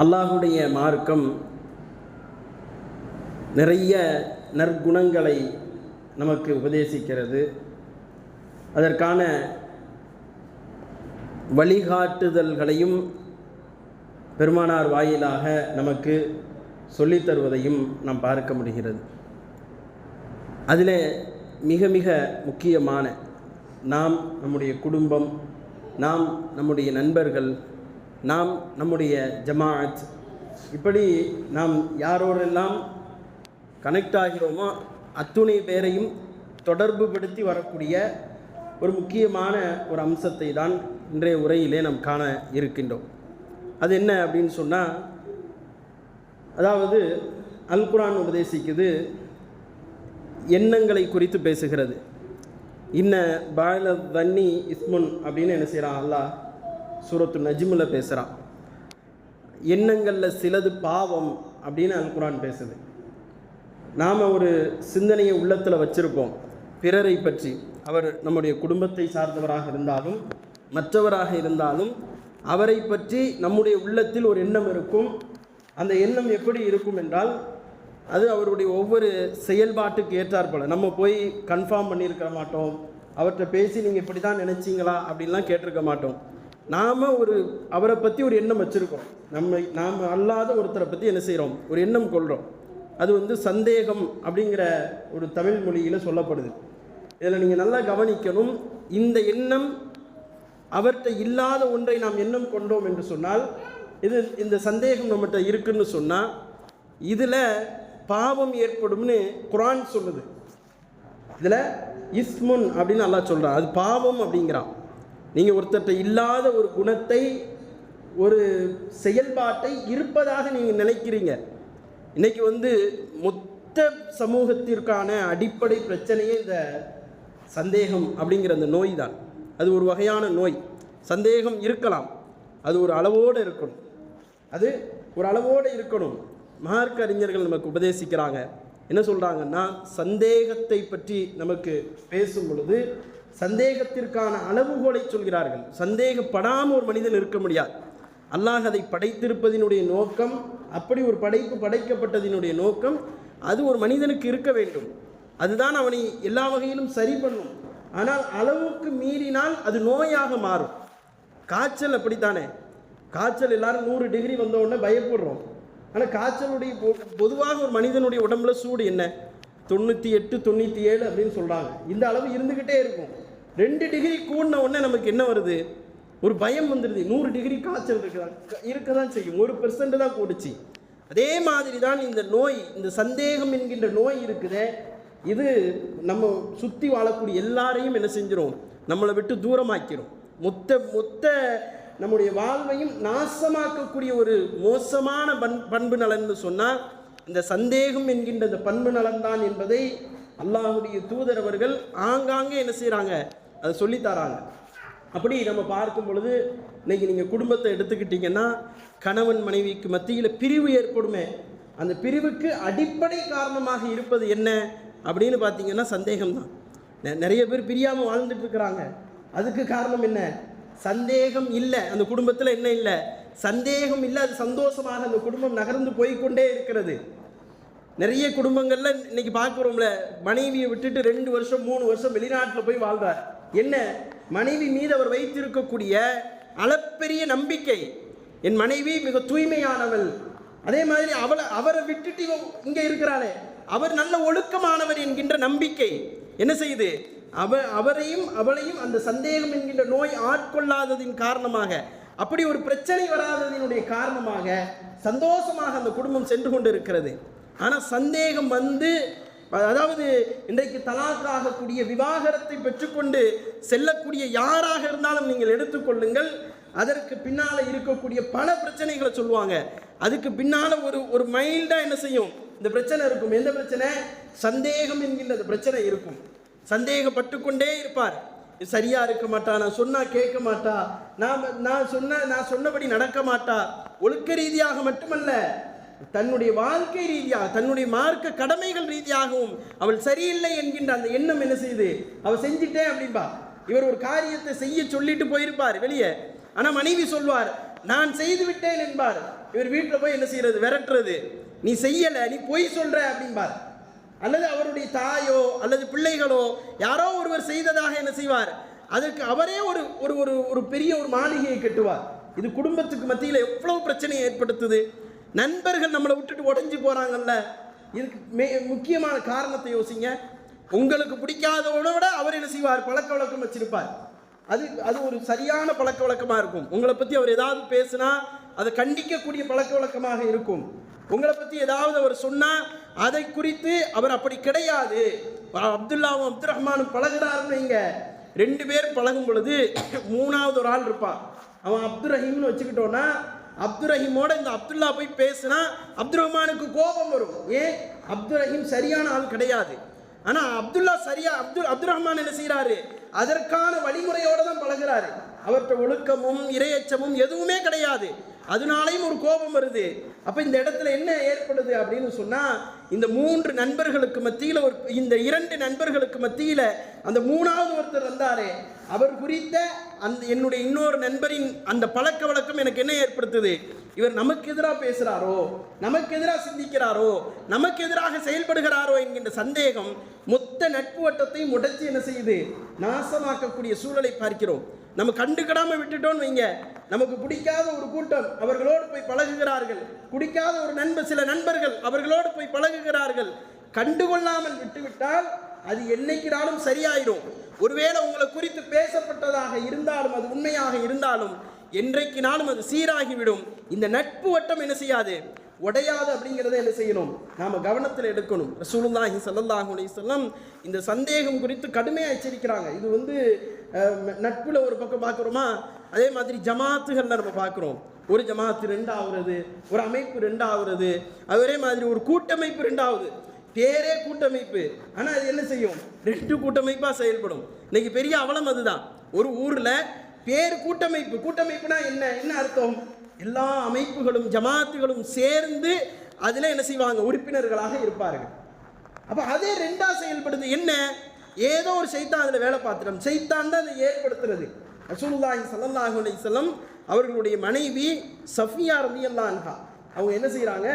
அல்லாஹுடைய மார்க்கம் நிறைய நற்குணங்களை நமக்கு உபதேசிக்கிறது. அதற்கான வழிகாட்டுதல்களையும் பெருமானார் வாயிலாக நமக்கு சொல்லித் தருவதையும் நாம் பார்க்க முடிகிறது. அதில் மிக மிக முக்கியமான நாம் நம்முடைய குடும்பம் நாம் நம்முடைய நண்பர்கள் நாம் நம்முடைய ஜமாஅத். இப்படி நாம் யாரோடெல்லாம் கனெக்ட் ஆகிறோமோ அத்துணை பேரையும் தொடர்பு படுத்தி வரக்கூடிய ஒரு முக்கியமான ஒரு அம்சத்தை தான் இன்றைய உரையிலே நாம் காண இருக்கின்றோம். அது என்ன அப்படின்னு சொன்னால் அதாவது அல்குரான் உபதேசிக்குது எண்ணங்களை குறித்து பேசுகிறது. இன்ன பாயல தண்ணி இஸ்முன் அப்படின்னு என்ன செய்கிறான் அல்லாஹ் சூரத்து நஜிமில் பேசுகிறான் எண்ணங்களில் சிலது பாவம் அப்படின்னு அல்குரான் பேசுது. நாம் ஒரு சிந்தனையை உள்ளத்தில் வச்சுருப்போம். பிறரை பற்றி. அவர் நம்முடைய குடும்பத்தை சார்ந்தவராக இருந்தாலும் மற்றவராக இருந்தாலும் அவரை பற்றி நம்முடைய உள்ளத்தில் ஒரு எண்ணம் இருக்கும். அந்த எண்ணம் எப்படி இருக்கும் என்றால் அது அவருடைய ஒவ்வொரு செயல்பாட்டுக்கு ஏற்றார் போல. நம்ம போய் கன்ஃபார்ம் பண்ணியிருக்க மாட்டோம். அவர்கிட்ட பேசி நீங்கள் இப்படி தான் நினச்சிங்களா அப்படின்லாம் கேட்டிருக்க மாட்டோம். நாம் ஒரு அவரை பற்றி ஒரு எண்ணம் வச்சுருக்கோம். நம்ம நாம் அல்லாத ஒருத்தரை பற்றி என்ன செய்கிறோம் ஒரு எண்ணம் கொள்கிறோம் அது வந்து சந்தேகம் அப்படிங்கிற ஒரு தமிழ் மொழியில் சொல்லப்படுது. இதில் நீங்கள் நல்லா கவனிக்கணும். இந்த எண்ணம் அவர்கிட்ட இல்லாத ஒன்றை நாம் எண்ணம் கொண்டோம் என்று சொன்னால் இது இந்த சந்தேகம் நம்மகிட்ட இருக்குன்னு சொன்னால் இதில் பாவம் ஏற்படும்னு குரான் சொல்லுது. இதில் இஸ்முன் அப்படின்னு நல்லா சொல்கிறான் அது பாவம் அப்படிங்கிறான். நீங்கள் ஒருத்தர்கிட்ட இல்லாத ஒரு குணத்தை ஒரு செயல்பாட்டை இருப்பதாக நீங்கள் நினைக்கிறீங்க. இன்னைக்கு வந்து மொத்த சமூகத்திற்கான அடிப்படை பிரச்சனையே இந்த சந்தேகம் அப்படிங்கிற அந்த நோய் தான். அது ஒரு வகையான நோய். சந்தேகம் இருக்கலாம். அது ஒரு அளவோடு இருக்கணும். அது ஒரு அளவோடு இருக்கணும். மார்க்க அறிஞர்கள் நமக்கு உபதேசிக்கிறாங்க. என்ன சொல்கிறாங்கன்னா சந்தேகத்தை பற்றி நமக்கு பேசும் பொழுது சந்தேகத்திற்கான அளவுகோலை சொல்கிறார்கள். சந்தேகப்படாமல் ஒரு மனிதன் இருக்க முடியாது. அல்லாஹ் அதை படைத்திருப்பதினுடைய நோக்கம் அப்படி ஒரு படைப்பு படைக்கப்பட்டதினுடைய நோக்கம் அது ஒரு மனிதனுக்கு இருக்க வேண்டும். அதுதான் அவனை எல்லா வகையிலும் சரி பண்ணும். ஆனால் அளவுக்கு மீறினால் அது நோயாக மாறும். காய்ச்சல் அப்படித்தானே? காய்ச்சல் எல்லாரும் நூறு டிகிரி வந்தவுடனே பயப்படுறோம். ஆனால் காய்ச்சலுடைய பொ- பொதுவாக ஒரு மனிதனுடைய உடம்புல சூடு என்ன? தொண்ணூற்றி எட்டு தொண்ணூற்றி ஏழு அப்படின்னு சொல்கிறாங்க இந்த அளவு இருந்துக்கிட்டே இருக்கும். ரெண்டு டிகிரி கூடின உடனே நமக்கு என்ன வருது? ஒரு பயம் வந்துடுது நூறு டிகிரி காய்ச்சல் இருக்குதான் இருக்க தான் செய்யும். ஒரு பெர்சன்ட் தான் கூடுச்சு. அதே மாதிரி தான் இந்த நோய் இந்த சந்தேகம் என்கின்ற நோய் இருக்குதே இது நம்ம சுற்றி வாழக்கூடிய எல்லாரையும் என்ன செஞ்சிடும் நம்மளை விட்டு தூரமாக்கிறோம் மொத்த மொத்த நம்முடைய வாழ்வையும் நாசமாக்கக்கூடிய ஒரு மோசமான பண் பண்பு நலன்னு சொன்னால் இந்த சந்தேகம் என்கின்ற இந்த பண்பு நலன்தான் என்பதை அல்லாஹுடைய தூதர் அவர்கள் ஆங்காங்கே என்ன செய்கிறாங்க அதை சொல்லித் தராங்க அப்படி நம்ம பார்க்கும் பொழுது இன்னைக்கு நீங்கள் குடும்பத்தை எடுத்துக்கிட்டிங்கன்னா கணவன் மனைவிக்கு மத்தியில் பிரிவு ஏற்படுமே. அந்த பிரிவுக்கு அடிப்படை காரணமாக இருப்பது என்ன? அப்படின்னு பார்த்தீங்கன்னா சந்தேகம்தான். நிறைய பேர் பிரியாமல் வாழ்ந்துட்டு இருக்கிறாங்க. அதுக்கு காரணம் என்ன? சந்தேகம் இல்லை. அந்த குடும்பத்தில் என்ன இல்லை? சந்தேகம் இல்லை. அது சந்தோஷமாக அந்த குடும்பம் நகர்ந்து போய்க்கொண்டே இருக்கிறது. நிறைய குடும்பங்களில் இன்னைக்கு பார்க்குறோம்ல மனைவியை விட்டுட்டு ரெண்டு வருஷம் மூணு வருஷம் வெளிநாட்டில் போய் வாழ்றார். என்ன? மனைவி மீது அவர் வைத்திருக்கக்கூடிய அளப்பெரிய நம்பிக்கை. என் மனைவி மிக தூய்மையானவள். அதே மாதிரி அவளை அவரை விட்டுட்டு இவன் இங்கே இருக்கிறாளே. அவர் நல்ல ஒழுக்கமானவர் என்கின்ற நம்பிக்கை. என்ன செய்யுது? அவ அவரையும் அவளையும் அந்த சந்தேகம் என்கின்ற நோய் ஆட்கொள்ளாததின் காரணமாக அப்படி ஒரு பிரச்சனை வராததினுடைய காரணமாக சந்தோஷமாக அந்த குடும்பம் சென்று கொண்டு இருக்கிறது ஆனால் சந்தேகம் வந்து அதாவது இன்றைக்கு தலாக்காகக்கூடிய விவாகரத்தை பெற்றுக்கொண்டு செல்லக்கூடிய யாராக இருந்தாலும் நீங்கள் எடுத்துக்கொள்ளுங்கள் அதற்கு பின்னால் இருக்கக்கூடிய பல பிரச்சனைகளை சொல்லுவாங்க. அதுக்கு பின்னால் ஒரு ஒரு மைல்டாக என்ன செய்யும்? இந்த பிரச்சனை இருக்கும். எந்த பிரச்சனை? சந்தேகம் என்கின்ற அந்த பிரச்சனை இருக்கும். சந்தேகப்பட்டு கொண்டே இருப்பார். சரியாக இருக்க மாட்டா? நான் சொன்னால் கேட்க மாட்டா? நான் நான் சொன்ன நான் சொன்னபடி நடக்க மாட்டா? ஒழுக்க ரீதியாக மட்டுமல்ல தன்னுடைய வாழ்க்கை ரீதியாக தன்னுடைய மார்க்க கடமைகள் ரீதியாகவும் அவள் சரியில்லை என்கின்ற அந்த எண்ணம் என்ன செய்யுது அவள் செஞ்சிட்டேன் அப்படின்பா. இவர் ஒரு காரியத்தை செய்ய சொல்லிட்டு போயிருப்பார் வெளியே. ஆனா மனைவி சொல்வார் நான் செய்து விட்டேன் என்பார். இவர் வீட்டில் போய் என்ன செய்யறது? விரட்டுறது. நீ செய்யலை நீ பொய் சொல்ற அப்படிம்பார் அல்லது அவருடைய தாயோ அல்லது பிள்ளைகளோ யாரோ ஒருவர் செய்ததாக என்ன செய்வார்? அதற்கு அவரே ஒரு ஒரு ஒரு ஒரு பெரிய ஒரு மாளிகையை கட்டுவார். இது குடும்பத்துக்கு மத்தியில் எவ்வளவு பிரச்சனையை ஏற்படுத்துது? நண்பர்கள் நம்மளை விட்டுட்டு உடஞ்சி போகிறாங்கல்ல இதுக்கு மே முக்கியமான காரணத்தை யோசிங்க. உங்களுக்கு பிடிக்காதவனை விட அவர் என்ன செய்வார்? பழக்க வழக்கம் வச்சிருப்பார். அது அது ஒரு சரியான பழக்க வழக்கமாக இருக்கும். உங்களை பற்றி அவர் ஏதாவது பேசுனா அதை கண்டிக்கக்கூடிய பழக்க வழக்கமாக இருக்கும். உங்களை பற்றி ஏதாவது அவர் சொன்னால் அதை குறித்து அவர் அப்படி கிடையாது. அப்துல்லாவும் அப்துல் ரஹ்மானும் பழகுறாருன்னு இங்கே ரெண்டு பேரும் பழகும் பொழுது மூணாவது ஒரு ஆள் இருப்பான். அவன் அப்துல் ரஹீம்னு வச்சுக்கிட்டோன்னா அப்துல் ரஹீமோட இந்த அப்துல்லா போய் பேசுனா அப்துல் ரஹ்மானுக்கு கோபம் வரும். ஏன்? அப்துல் ரஹீம் சரியான ஆள் கிடையாது. ஆனா அப்துல்லா சரியா அப்துல் அப்துல் ரஹ்மான் என்ன செய்கிறாரு அதற்கான வழிமுறையோட தான் பழகுறாரு. அவர்கிட்ட ஒழுக்கமும் இரையச்சமும் எதுவுமே கிடையாது. அதனாலையும் ஒரு கோபம் வருது. அப்போ இந்த இடத்துல என்ன ஏற்படுது அப்படின்னு சொன்னால் இந்த மூன்று நண்பர்களுக்கு மத்தியில் ஒரு இந்த இரண்டு நண்பர்களுக்கு மத்தியில் அந்த மூணாவது ஒருத்தர் வந்தாரே. அவர் குறித்த அந்த என்னுடைய இன்னொரு நண்பரின் அந்த பழக்க வழக்கம் எனக்கு என்ன ஏற்படுத்துது? இவர் நமக்கு எதிராக பேசுகிறாரோ நமக்கு எதிராக சிந்திக்கிறாரோ? நமக்கு எதிராக செயல்படுகிறாரோ என்கின்ற சந்தேகம் மொத்த நட்பு வட்டத்தையும் முடச்சி என்ன செய்யுது? நாசமாக்கக்கூடிய சூழலை பார்க்கிறோம். நம்ம கண்டுக்கிடாமல் விட்டுட்டோம்னு வைங்க. நமக்கு பிடிக்காத ஒரு கூட்டம் அவர்களோடு போய் பழகுகிறார்கள். பிடிக்காத ஒரு நண்பர் சில நண்பர்கள் அவர்களோடு போய் பழகு பழகுகிறார்கள் கண்டுகொள்ளாமல் விட்டுவிட்டால் அது என்னைக்கினாலும் சரியாயிடும் ஒருவேளை உங்களை குறித்து பேசப்பட்டதாக இருந்தாலும் அது உண்மையாக இருந்தாலும் என்றைக்கினாலும் அது சீராகிவிடும். இந்த நட்பு வட்டம் என்ன செய்யாது? உடையாது அப்படிங்கிறத என்ன செய்யணும்? நாம் கவனத்தில் எடுக்கணும். ரசூலுல்லாஹி ஸல்லல்லாஹு அலைஹி இந்த சந்தேகம் குறித்து கடுமையாக எச்சரிக்கிறாங்க. இது வந்து நட்பில் நட்புல ஒரு பக்கம் பார்க்குறோமா? அதே மாதிரி ஜமாத்துகளில் நம்ம பார்க்குறோம். ஒரு ஜமாத்து ரெண்டாகிறது ஒரு அமைப்பு ரெண்டாகிறது அதே மாதிரி ஒரு கூட்டமைப்பு ரெண்டாவது. பேரே கூட்டமைப்பு. ஆனால் அது என்ன செய்யும்? ரெண்டு கூட்டமைப்பாக செயல்படும். இன்னைக்கு பெரிய அவலம் அதுதான். ஒரு ஊரில் பேர் கூட்டமைப்பு. கூட்டமைப்புனா என்ன? என்ன அர்த்தம்? எல்லா அமைப்புகளும் ஜமாத்துகளும் சேர்ந்து அதில் என்ன செய்வாங்க? உறுப்பினர்களாக இருப்பார்கள். அப்போ அதே ரெண்டாக செயல்படுது. என்ன? ஏதோ ஒரு சைத்தான் அதில் வேலை பார்த்துட்டோம் சைத்தான் தான் அதை ஏற்படுத்துறது. ரசூலுல்லாஹி ஸல்லல்லாஹு அலி சொல்லம் அவர்களுடைய மனைவி சஃபியா ரலியல்லாஹு அல்லான்ஹா அவங்க என்ன செய்கிறாங்க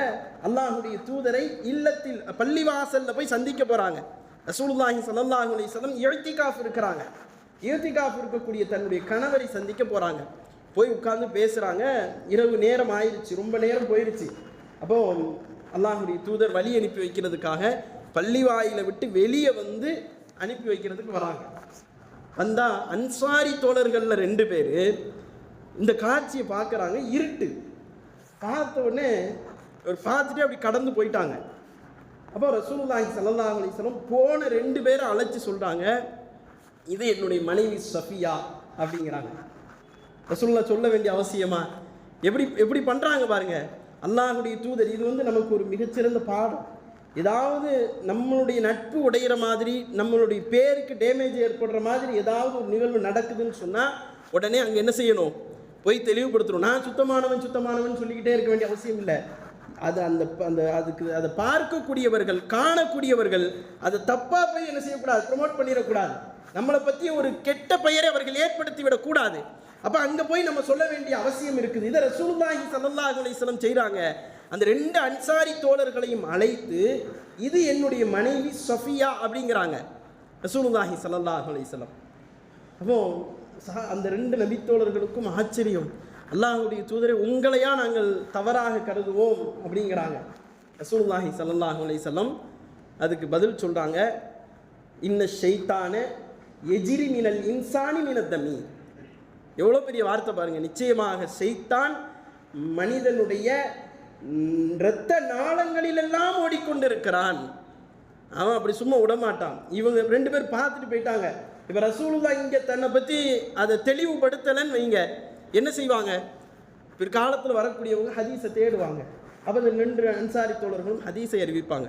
அல்லாஹுடைய தூதரை இல்லத்தில் பள்ளிவாசலில் போய் சந்திக்க போகிறாங்க ரசூலுல்லாஹி ஸல்லல்லாஹு அலைஹி வஸல்லம் இழ்த்திகாஃப் இருக்கிறாங்க. எழுத்திகாஃப் இருக்கக்கூடிய தன்னுடைய கணவரை சந்திக்க போகிறாங்க போய் உட்காந்து பேசுகிறாங்க இரவு நேரம் ஆயிடுச்சு ரொம்ப நேரம் போயிடுச்சு அப்போ அல்லாஹுடைய தூதர் வழி அனுப்பி வைக்கிறதுக்காக பள்ளி வாயில விட்டு வெளியே வந்து அனுப்பி வைக்கிறதுக்கு வராங்க. வந்தால் அன்சாரி தோழர்களில் ரெண்டு பேர் இந்த காட்சியை பார்க்குறாங்க இருட்டு. பார்த்த உடனே ஒரு பார்த்துட்டு அப்படி கடந்து போயிட்டாங்க. அப்போ ரசூலுல்லாஹி ஸல்லல்லாஹு அலைஹி போன ரெண்டு பேரை அழைச்சி சொல்கிறாங்க இது என்னுடைய மனைவி சஃபியா அப்படிங்கிறாங்க. ரசூல்லா சொல்ல வேண்டிய அவசியமா? எப்படி எப்படி பண்ணுறாங்க பாருங்கள் அல்லாஹுடைய தூதர் இது வந்து நமக்கு ஒரு மிகச்சிறந்த பாடம். ஏதாவது நம்மளுடைய நட்பு உடையிற மாதிரி நம்மளுடைய பேருக்கு டேமேஜ் ஏற்படுற மாதிரி ஏதாவது ஒரு நிகழ்வு நடக்குதுன்னு சொன்னால் உடனே அங்கே என்ன செய்யணும்? போய் தெளிவுபடுத்தணும். நான் சுத்தமானவன் சுத்தமானவன் சொல்லிக்கிட்டே இருக்க வேண்டிய அவசியம் இல்லை. அது அந்த அந்த அதுக்கு அதை பார்க்கக்கூடியவர்கள் காணக்கூடியவர்கள் அதை தப்பாக போய் என்ன செய்யக்கூடாது ப்ரொமோட் பண்ணிடக்கூடாது. நம்மளை பற்றி ஒரு கெட்ட பெயரை அவர்கள் ஏற்படுத்தி விடக்கூடாது அப்போ அங்கே போய் நம்ம சொல்ல வேண்டிய அவசியம் இருக்குது. இதை ரசூலுல்லாஹி ஸல்லல்லாஹு அலைஹி செய்கிறாங்க அந்த ரெண்டு அன்சாரி தோழர்களையும் அழைத்து இது என்னுடைய மனைவி சஃபியா அப்படிங்கிறாங்க. ரசூலுல்லாஹி ஸல்லல்லாஹு அலைஹி அப்போது சஹா- அந்த ரெண்டு நபித்தோழர்களுக்கும் ஆச்சரியம். அல்லாஹுடைய தூதரை உங்களையா நாங்கள் தவறாக கருதுவோம் அப்படிங்கிறாங்க. ரசூல்லாஹி சல்லாஹ் அலைஹி அதுக்கு பதில் சொல்கிறாங்க இன்ன ஷெய்தான எஜிரி மினல் இன்சானி மினத்தமி எவ்வளோ பெரிய வார்த்தை பாருங்கள் நிச்சயமாக செய்தான் மனிதனுடைய இரத்த நாளங்களிலெல்லாம் ஓடிக்கொண்டிருக்கிறான். அவன் அப்படி சும்மா விடமாட்டான். இவங்க ரெண்டு பேர் பார்த்துட்டு போயிட்டாங்க. இப்போ ரசூலுல்லா இங்கே தன்னை பற்றி அதை தெளிவுபடுத்தலைன்னு வைங்க. என்ன செய்வாங்க? பிற்காலத்தில் வரக்கூடியவங்க ஹதீஸை தேடுவாங்க. அப்போ இந்த நின்று அன்சாரி தோழர்களும் ஹதீஸை அறிவிப்பாங்க.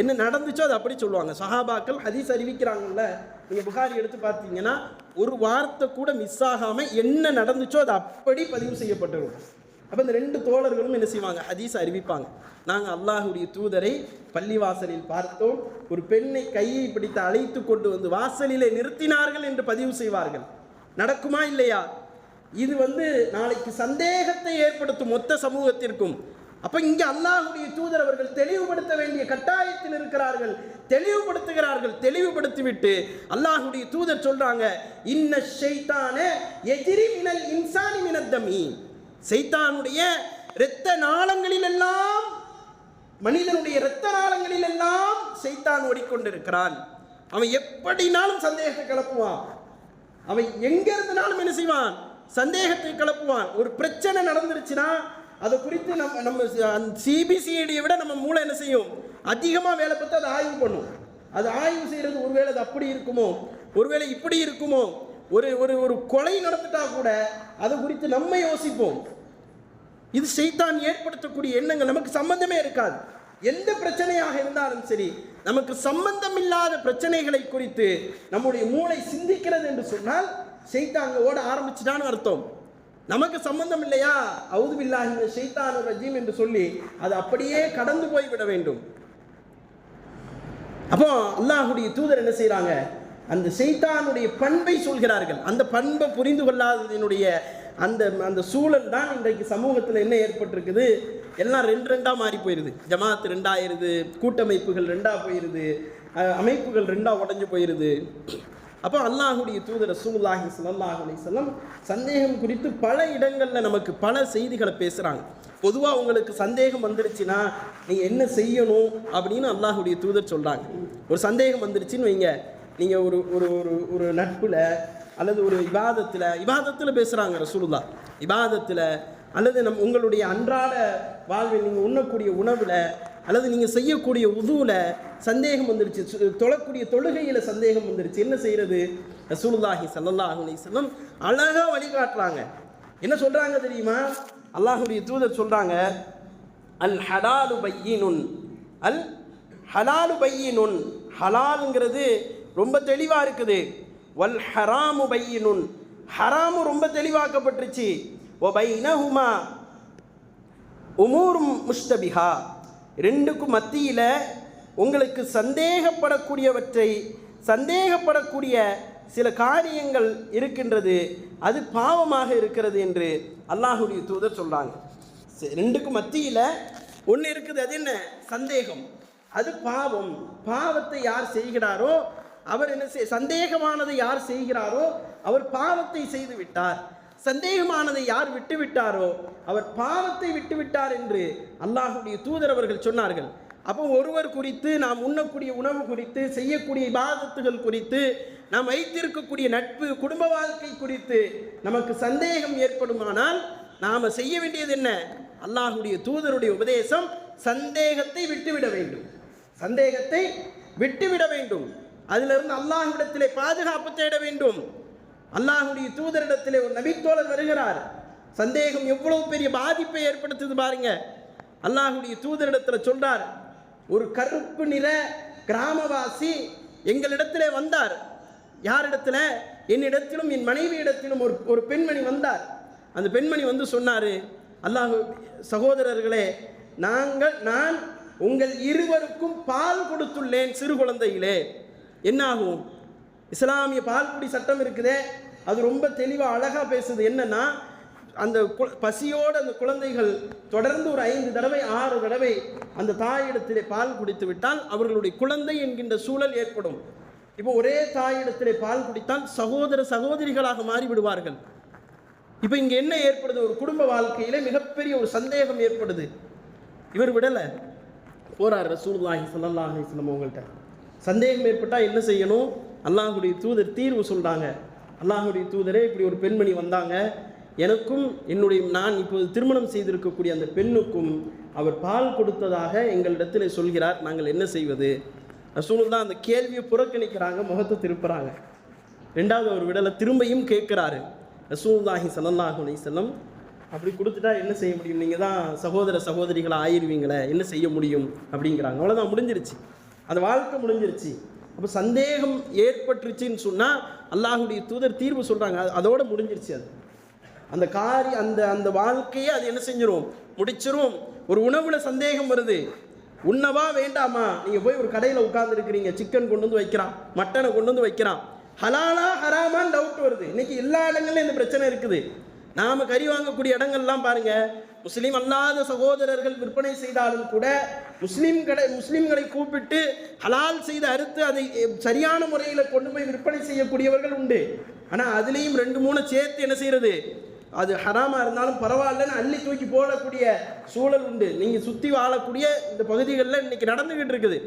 என்ன நடந்துச்சோ அதை அப்படி சொல்லுவாங்க. சஹாபாக்கள் ஹதீஸ் அறிவிக்கிறாங்கல்ல. நீங்கள் புகாரி எடுத்து பார்த்தீங்கன்னா ஒரு வார்த்தை கூட மிஸ் ஆகாமல் என்ன நடந்துச்சோ அது அப்படி பதிவு செய்யப்பட்டிருக்கும். அப்போ இந்த ரெண்டு தோழர்களும் என்ன செய்வாங்க? ஹதீஸ் அறிவிப்பாங்க. நாங்கள் அல்லாஹுடைய தூதரை பள்ளிவாசலில் பார்த்தோம். ஒரு பெண்ணை கையை பிடித்து அழைத்து கொண்டு வந்து வாசலிலே நிறுத்தினார்கள் என்று பதிவு செய்வார்கள். நடக்குமா இல்லையா? இது வந்து நாளைக்கு சந்தேகத்தை ஏற்படுத்தும் மொத்த சமூகத்திற்கும். அப்போ இங்கே அல்லாஹுடைய தூதர் அவர்கள் தெளிவுபடுத்த வேண்டிய கட்டாயத்தில் இருக்கிறார்கள். தெளிவுபடுத்துகிறார்கள். தெளிவுபடுத்திவிட்டு அல்லாஹுடைய தூதர் சொல்றாங்க இன்ன ஷெய்தான எதிரி மினல் இன்சானி மினத்தமீன் சைத்தானுடைய இரத்த நாளங்களில் எல்லாம் மனிதனுடைய இரத்த நாளங்களில் எல்லாம் சைத்தான் ஓடிக்கொண்டிருக்கிறான். அவன் எப்படினாலும் சந்தேகத்தை கிளப்புவான். அவன் எங்க இருந்தனாலும் என்ன செய்வான்? சந்தேகத்தை கிளப்புவான். ஒரு பிரச்சனை நடந்துருச்சுன்னா அதை குறித்து நம்ம நம்ம சிபிசிஐடியை விட நம்ம மூளை என்ன செய்யும்? அதிகமாக வேலை பார்த்து அதை ஆய்வு பண்ணும். அது ஆய்வு செய்கிறது ஒருவேளை அது அப்படி இருக்குமோ? ஒருவேளை இப்படி இருக்குமோ? ஒரு ஒரு ஒரு கொலை நடந்துட்டா கூட அதை குறித்து நம்ம யோசிப்போம். இது செய்தான் ஏற்படுத்தக்கூடிய எண்ணங்கள் நமக்கு சம்பந்தமே இருக்காது. எந்த பிரச்சனையாக இருந்தாலும் சரி நமக்கு சம்பந்தம் இல்லாத பிரச்சனைகளை குறித்து நம்முடைய மூளை சிந்திக்கிறது என்று சொன்னால் செய்தாங்க ஓட ஆரம்பிச்சுட்டான்னு அர்த்தம். நமக்கு சம்பந்தம் இல்லையா? அவுதுபில்லா இந்த சைத்தான் ரஜீம் என்று சொல்லி அது அப்படியே கடந்து போய் விட வேண்டும். அப்போ அல்லாஹுடைய தூதர் என்ன செய்கிறாங்க அந்த செய்தானுடைய பண்பை சொல்கிறார்கள். அந்த பண்பை புரிந்து கொள்ளாததினுடைய அந்த அந்த சூழல் தான் இன்றைக்கு சமூகத்தில் என்ன ஏற்பட்டிருக்குது? எல்லாம் ரெண்டு ரெண்டாக மாறி போயிருது. ஜமாத் ரெண்டாயிருது கூட்டமைப்புகள் ரெண்டாக போயிருது அமைப்புகள் ரெண்டாக உடஞ்சு போயிடுது அப்போ அல்லாஹுடைய தூதர் ரசூல்லாஹி ஸல்லல்லாஹு அலைஹி சந்தேகம் குறித்து பல இடங்களில் நமக்கு பல செய்திகளை பேசுகிறாங்க பொதுவாக உங்களுக்கு சந்தேகம் வந்துருச்சுன்னா நீங்கள் என்ன செய்யணும் அப்படின்னு அல்லாஹுடைய தூதர் சொல்கிறாங்க ஒரு சந்தேகம் வந்துருச்சுன்னு வைங்க. நீங்கள் ஒரு ஒரு ஒரு ஒரு நட்பில் அல்லது ஒரு இபாதத்தில் இபாதத்தில் பேசுகிறாங்க ரசூலுல்லா இபாதத்தில் அல்லது நம் உங்களுடைய அன்றாட வாழ்வில் நீங்கள் உண்ணக்கூடிய உணவில் அல்லது நீங்கள் செய்யக்கூடிய உதுவில் சந்தேகம் வந்துருச்சு. தொழக்கூடிய தொழுகையில் சந்தேகம் வந்துருச்சு. என்ன செய்கிறது ரசூலுல்லாஹி ஸல்லல்லாஹு அலைஹி வஸல்லம் அழகாக வழிகாட்டுறாங்க. என்ன சொல்கிறாங்க தெரியுமா? அல்லாஹுடைய தூதர் சொல்கிறாங்க அல் ஹலாலு பையினுன். அல் ஹலாலு பையினுன். ஹலாலுங்கிறது ரொம்ப தெளிவாக இருக்குது. வல் ஹராமு பையினுன். ஹராமு ரொம்ப தெளிவாக்கப்பட்டுருச்சு. ஒ பைனஹுமா உமூரும் முஷ்தபிஹா. ரெண்டுக்கும் மத்தியில் உங்களுக்கு சந்தேகப்படக்கூடியவற்றை சந்தேகப்படக்கூடிய சில காரியங்கள் இருக்கின்றது. அது பாவமாக இருக்கிறது என்று அல்லாஹுடைய தூதர் சொல்கிறாங்க ரெண்டுக்கும் மத்தியில் ஒன்று இருக்குது. அது என்ன? சந்தேகம். அது பாவம். பாவத்தை யார் செய்கிறாரோ அவர் என்ன செய் சந்தேகமானதை யார் செய்கிறாரோ அவர் பாவத்தை செய்து விட்டார் சந்தேகமானதை யார் விட்டு விட்டாரோ அவர் பாவத்தை விட்டுவிட்டார் என்று அல்லாஹுடைய தூதர் அவர்கள் சொன்னார்கள். அப்போ ஒருவர் குறித்து நாம் உண்ணக்கூடிய உணவு குறித்து செய்யக்கூடிய இபாதத்துகள் குறித்து நாம் வைத்திருக்கக்கூடிய நட்பு குடும்ப வாழ்க்கை குறித்து நமக்கு சந்தேகம் ஏற்படுமானால் நாம் செய்ய வேண்டியது என்ன? அல்லாஹுடைய தூதருடைய உபதேசம் சந்தேகத்தை விட்டுவிட வேண்டும். சந்தேகத்தை விட்டுவிட வேண்டும். அதிலிருந்து அல்லாஹ்விடத்திலே பாதுகாப்பு தேட வேண்டும். அல்லாஹுடைய தூதரிடத்திலே ஒரு நபித்தோழர் வருகிறார். சந்தேகம் எவ்வளவு பெரிய பாதிப்பை ஏற்படுத்துது பாருங்க. அல்லாஹுடைய தூதரிடத்தில் சொல்றார் ஒரு கருப்பு நிற கிராமவாசி எங்களிடத்திலே வந்தார். யாரிடத்துல? என்னிடத்திலும் என் மனைவி இடத்திலும் ஒரு ஒரு பெண்மணி வந்தார். அந்த பெண்மணி வந்து சொன்னார் அல்லாஹு சகோதரர்களே நாங்கள் நான் உங்கள் இருவருக்கும் பால் கொடுத்துள்ளேன் சிறு குழந்தையிலே. என்னாகும்? இஸ்லாமிய பால்குடி சட்டம் இருக்குதே. அது ரொம்ப தெளிவாக அழகாக பேசுது. என்னன்னா அந்த கு- பசியோடு அந்த குழந்தைகள் தொடர்ந்து ஒரு ஐந்து தடவை ஆறு தடவை அந்த தாயிடத்திலே பால் குடித்து விட்டால் அவர்களுடைய குழந்தை என்கின்ற சூழல் ஏற்படும். இப்போ ஒரே தாயிடத்திலே பால் குடித்தால் சகோதர சகோதரிகளாக மாறிவிடுவார்கள். இப்போ இங்கே என்ன ஏற்படுது? ஒரு குடும்ப வாழ்க்கையில மிகப்பெரிய ஒரு சந்தேகம் ஏற்படுது. இவர் விடலை. போறார் ரசூல்லாஹி ஸல்லல்லாஹு அலைஹி வஸல்லம் அவங்கள்ட்ட. சந்தேகம் ஏற்பட்டால் என்ன செய்யணும்? அல்லாஹுடைய தூதர் தீர்வு சொல்கிறாங்க அல்லாஹுடைய தூதரே இப்படி ஒரு பெண்மணி வந்தாங்க. எனக்கும் என்னுடைய நான் இப்போது திருமணம் செய்திருக்கக்கூடிய அந்த பெண்ணுக்கும் அவர் பால் கொடுத்ததாக எங்களிடத்தில் சொல்கிறார். நாங்கள் என்ன செய்வது? ரசூலுல்லாஹ் அந்த கேள்வியை புறக்கணிக்கிறாங்க முகத்தை திருப்புறாங்க. ரெண்டாவது ஒரு விடலை திரும்பியும் கேட்குறாரு. ரசூலுல்லாஹி ஸல்லல்லாஹு அலைஹி வஸல்லம் அப்படி கொடுத்துட்டா என்ன செய்ய முடியும்? நீங்கள் தான் சகோதர சகோதரிகளை ஆயிடுவீங்களே என்ன செய்ய முடியும்? அப்படிங்கிறாங்க. அவ்வளோதான் முடிஞ்சிருச்சு. அந்த வாழ்க்கை முடிஞ்சிருச்சு. அப்போ சந்தேகம் ஏற்பட்டுருச்சுன்னு சொன்னால் அல்லாஹுடைய தூதர் தீர்வு சொல்கிறாங்க அதோட முடிஞ்சிருச்சு அது. அந்த காரி அந்த அந்த வாழ்க்கையை அது என்ன செஞ்சிரும்? முடிச்சிரும். ஒரு உணவில் சந்தேகம் வருது. உண்ணவா வேண்டாமா? நீங்கள் போய் ஒரு கடையில் உட்காந்துருக்கிறீங்க சிக்கன் கொண்டு வந்து வைக்கிறான். மட்டனை கொண்டு வந்து வைக்கிறான். ஹலாலா ஹராமான்னு டவுட் வருது. இன்னைக்கு எல்லா இடங்கள்லையும் இந்த பிரச்சனை இருக்குது. நாம் கறி வாங்கக்கூடிய இடங்கள்லாம் பாருங்கள் முஸ்லீம் அல்லாத சகோதரர்கள் விற்பனை செய்தாலும் கூட முஸ்லீம் கடை முஸ்லீம்களை கூப்பிட்டு ஹலால் செய்து அறுத்து அதை சரியான முறையில் கொண்டு போய் விற்பனை செய்யக்கூடியவர்கள் உண்டு. ஆனால் அதுலேயும் ரெண்டு மூணு சேர்த்து என்ன செய்கிறது அது ஹராமாக இருந்தாலும் பரவாயில்லன்னு அள்ளி தூக்கி போடக்கூடிய சூழல் உண்டு. நீங்கள் சுற்றி வாழக்கூடிய இந்த பகுதிகளில் இன்றைக்கி நடந்துக்கிட்டு இருக்குது.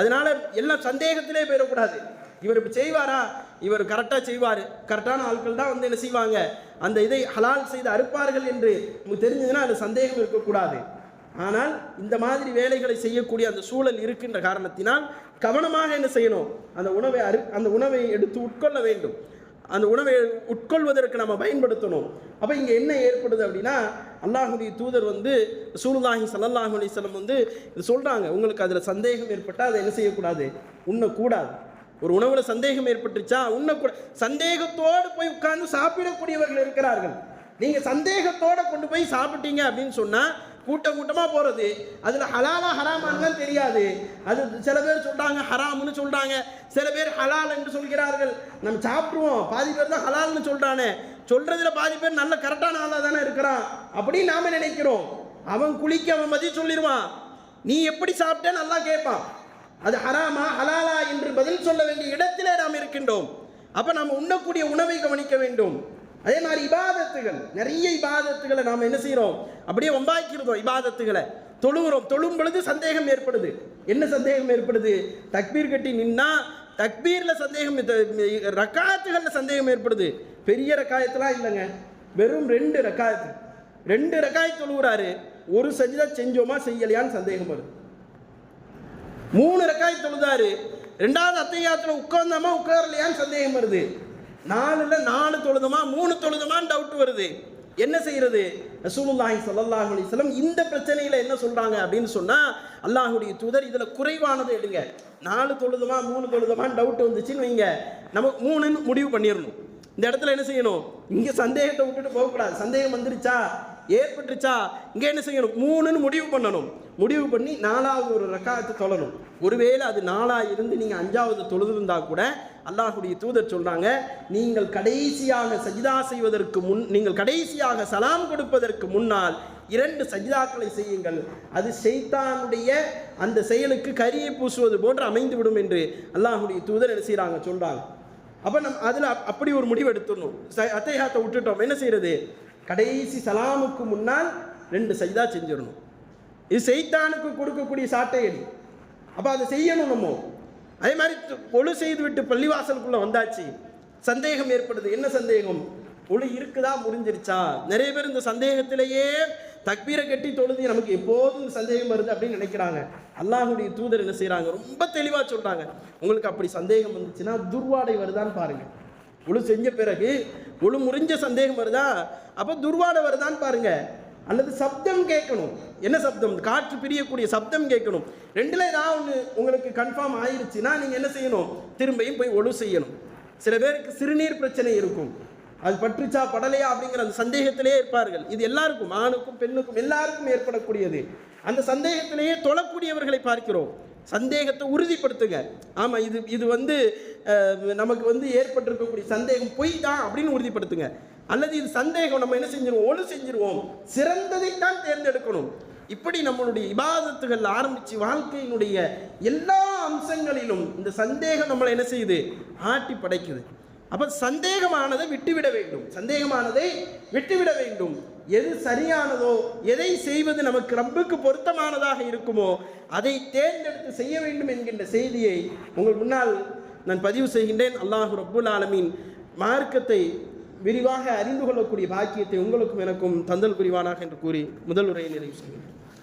அதனால எல்லாம் சந்தேகத்திலே போயிடக்கூடாது. இவர் இப்போ செய்வாரா? இவர் கரெக்டாக செய்வார். கரெக்டான ஆட்கள் தான் வந்து என்ன செய்வாங்க? அந்த இதை ஹலால் செய்து அறுப்பார்கள் என்று உங்களுக்கு தெரிஞ்சதுன்னா அந்த சந்தேகம் இருக்கக்கூடாது. ஆனால் இந்த மாதிரி வேலைகளை செய்யக்கூடிய அந்த சூழல் இருக்கின்ற காரணத்தினால் கவனமாக என்ன செய்யணும்? அந்த உணவை அரு அந்த உணவை எடுத்து உட்கொள்ள வேண்டும். அந்த உணவை உட்கொள்வதற்கு நம்ம பயன்படுத்தணும். அப்போ இங்கே என்ன ஏற்படுது அப்படின்னா அல்லாஹுடைய தூதர் வந்து சூழ்நாகி ஸல்லல்லாஹு அலைஹி வஸல்லம் வந்து இது சொல்கிறாங்க உங்களுக்கு அதில் சந்தேகம் ஏற்பட்டால் அதை என்ன செய்யக்கூடாது? உண்ணக்கூடாது. ஒரு உணவில் சந்தேகம் ஏற்பட்டுச்சா உண்ணக்கூட சந்தேகத்தோடு போய் உட்கார்ந்து சாப்பிடக்கூடியவர்கள் இருக்கிறார்கள். நீங்கள் சந்தேகத்தோடு கொண்டு போய் சாப்பிட்டீங்க அப்படின்னு சொன்னால் கூட்டம் கூட்டமாக போகிறது அதில் ஹலாலா ஹராமான்லாம் தெரியாது. அது சில பேர் சொல்கிறாங்க ஹராம்னு சொல்கிறாங்க சில பேர் ஹலால் என்று சொல்கிறார்கள். நம்ம சாப்பிட்ருவோம் பாதி பேர் தான் ஹலால்னு சொல்கிறானே சொல்கிறதுல பாதி பேர் நல்ல கரெக்டான ஆளாக தானே இருக்கிறான். அப்படின்னு நாம் நினைக்கிறோம். அவன் குளிக்க அவன் பதில் சொல்லிடுவான். நீ எப்படி சாப்பிட்டேன்னு நல்லா கேட்பான். அது ஹராமா ஹலாலா என்று பதில் சொல்ல வேண்டிய இடத்திலே நாம் இருக்கின்றோம். அப்போ நாம் உண்ணக்கூடிய உணவை கவனிக்க வேண்டும். அதே மாதிரி இபாதத்துகள் நிறைய இபாதத்துகளை நாம் என்ன செய்கிறோம் அப்படியே ஒம்பாக்கிறதோ இபாதத்துகளை. தொழுகிறோம். தொழும் பொழுது சந்தேகம் ஏற்படுது. என்ன சந்தேகம் ஏற்படுது? தக்பீர் கட்டி நின்னா தக்பீரில் சந்தேகம் ரக்காயத்துகளில் சந்தேகம் ஏற்படுது. பெரிய ரக்காயத்தெலாம் இல்லைங்க. வெறும் ரெண்டு ரக்காயத்து. ரெண்டு ரக்காயத்து தொழுகிறாரு. ஒரு சஜிதா செஞ்சோமா செய்யலையான்னு சந்தேகம் வருது. மூணு ரக்காய் தொழுதாரு. ரெண்டாவது அத்தையாத்தில் உட்கார்ந்தாமா உட்காரலையான்னு சந்தேகம் வருது. நாலுல நாலு தொழுதுமா மூணு தொழுதுமான்னு டவுட் வருது. என்ன செய்யறது? ரசூலுல்லாஹி சல்லாஹ் அலிஸ்லம் இந்த பிரச்சனையில் என்ன சொல்கிறாங்க அப்படின்னு சொன்னால் அல்லாஹுடைய தூதர் இதில் குறைவானது எடுங்க. நாலு தொழுதுமா மூணு தொழுதுமான்னு டவுட் வந்துச்சுன்னு வைங்க. நம்ம மூணுன்னு முடிவு பண்ணிடணும் இந்த இடத்துல என்ன செய்யணும்? இங்கே சந்தேகத்தை விட்டுட்டு போகக்கூடாது. சந்தேகம் வந்துருச்சா? ஏற்பட்டுச்சா இங்கே என்ன செய்யணும்? மூணுன்னு முடிவு பண்ணணும். முடிவு பண்ணி நாலாவது ஒரு ரக்காயத்தை தொழணும். ஒருவேளை அது நாலாக இருந்து நீங்கள் அஞ்சாவது தொழுதுருந்தா கூட அல்லாஹுடைய தூதர் சொல்கிறாங்க நீங்கள் கடைசியாக சஜிதா செய்வதற்கு முன் நீங்கள் கடைசியாக சலாம் கொடுப்பதற்கு முன்னால் இரண்டு சஜிதாக்களை செய்யுங்கள். அது செய்தானுடைய அந்த செயலுக்கு கரியை பூசுவது போன்று அமைந்து விடும் என்று அல்லாஹுடைய தூதர் என்ன செய்கிறாங்க சொல்கிறாங்க அப்போ நம் அதில் அப்படி ஒரு முடிவு எடுத்துடணும். அத்தையாத்தை விட்டுட்டோம். என்ன செய்யறது? கடைசி சலாமுக்கு முன்னால் ரெண்டு சஜிதா செஞ்சிடணும். இது செய்தானுக்கு கொடுக்கக்கூடிய சாட்டையடி அப்போ அதை செய்யணும் நம்ம. அதே மாதிரி ஒழு செய்து விட்டு பள்ளிவாசலுக்குள்ளே வந்தாச்சு. சந்தேகம் ஏற்படுது. என்ன சந்தேகம்? ஒளி இருக்குதா? முடிஞ்சிருச்சா நிறைய பேர் இந்த சந்தேகத்திலேயே தக்பீரை கட்டி தொழுது நமக்கு எப்போதும் சந்தேகம் வருது அப்படின்னு நினைக்கிறாங்க. அல்லாஹுடைய தூதர் என்ன செய்கிறாங்க ரொம்ப தெளிவாக சொல்கிறாங்க உங்களுக்கு அப்படி சந்தேகம் வந்துச்சுன்னா துர்வாடை வருதான்னு பாருங்கள் முழு செஞ்ச பிறகு முழு முறிஞ்ச சந்தேகம் வருதா? அப்போ துர்வாடை வருதான்னு பாருங்க. அல்லது சப்தம் கேட்கணும். என்ன சப்தம்? காற்று பிரியக்கூடிய சப்தம் கேட்கணும். ரெண்டுல ஏதாவது ஒன்று உங்களுக்கு கன்ஃபார்ம் ஆயிடுச்சுன்னா நீங்கள் என்ன செய்யணும்? திரும்பியும் போய் ஒழு செய்யணும். சில பேருக்கு சிறுநீர் பிரச்சனை இருக்கும். அது பற்றுச்சா படலையா அப்படிங்கிற அந்த சந்தேகத்திலே இருப்பார்கள். இது எல்லாருக்கும் ஆணுக்கும் பெண்ணுக்கும் எல்லாருக்கும் ஏற்படக்கூடியது. அந்த சந்தேகத்திலேயே தொழக்கூடியவர்களை பார்க்கிறோம். சந்தேகத்தை உறுதிப்படுத்துங்க. ஆமாம் இது இது வந்து நமக்கு வந்து ஏற்பட்டிருக்கக்கூடிய சந்தேகம் பொய் தான் அப்படின்னு உறுதிப்படுத்துங்க. அல்லது இது சந்தேகம் நம்ம என்ன செஞ்சிருவோம்? ஒழு செஞ்சிருவோம். சிறந்ததைத்தான் தேர்ந்தெடுக்கணும். இப்படி நம்மளுடைய இபாதத்துகள் ஆரம்பித்து வாழ்க்கையினுடைய எல்லா அம்சங்களிலும் இந்த சந்தேகம் நம்மளை என்ன செய்யுது? ஆட்டி படைக்குது அப்போ சந்தேகமானதை விட்டுவிட வேண்டும். சந்தேகமானதை விட்டுவிட வேண்டும். எது சரியானதோ எதை செய்வது நமக்கு ரப்புக்கு பொருத்தமானதாக இருக்குமோ அதை தேர்ந்தெடுத்து செய்ய வேண்டும் என்கின்ற செய்தியை உங்கள் முன்னால் நான் பதிவு செய்கின்றேன். அல்லாஹு ரப்புல் ஆலமீன் மார்க்கத்தை விரிவாக அறிந்து கொள்ளக்கூடிய பாக்கியத்தை உங்களுக்கும் எனக்கும் தந்தல் புரிவானாக என்று கூறி முதல் உரையை நிறைவு செய்கிறேன்.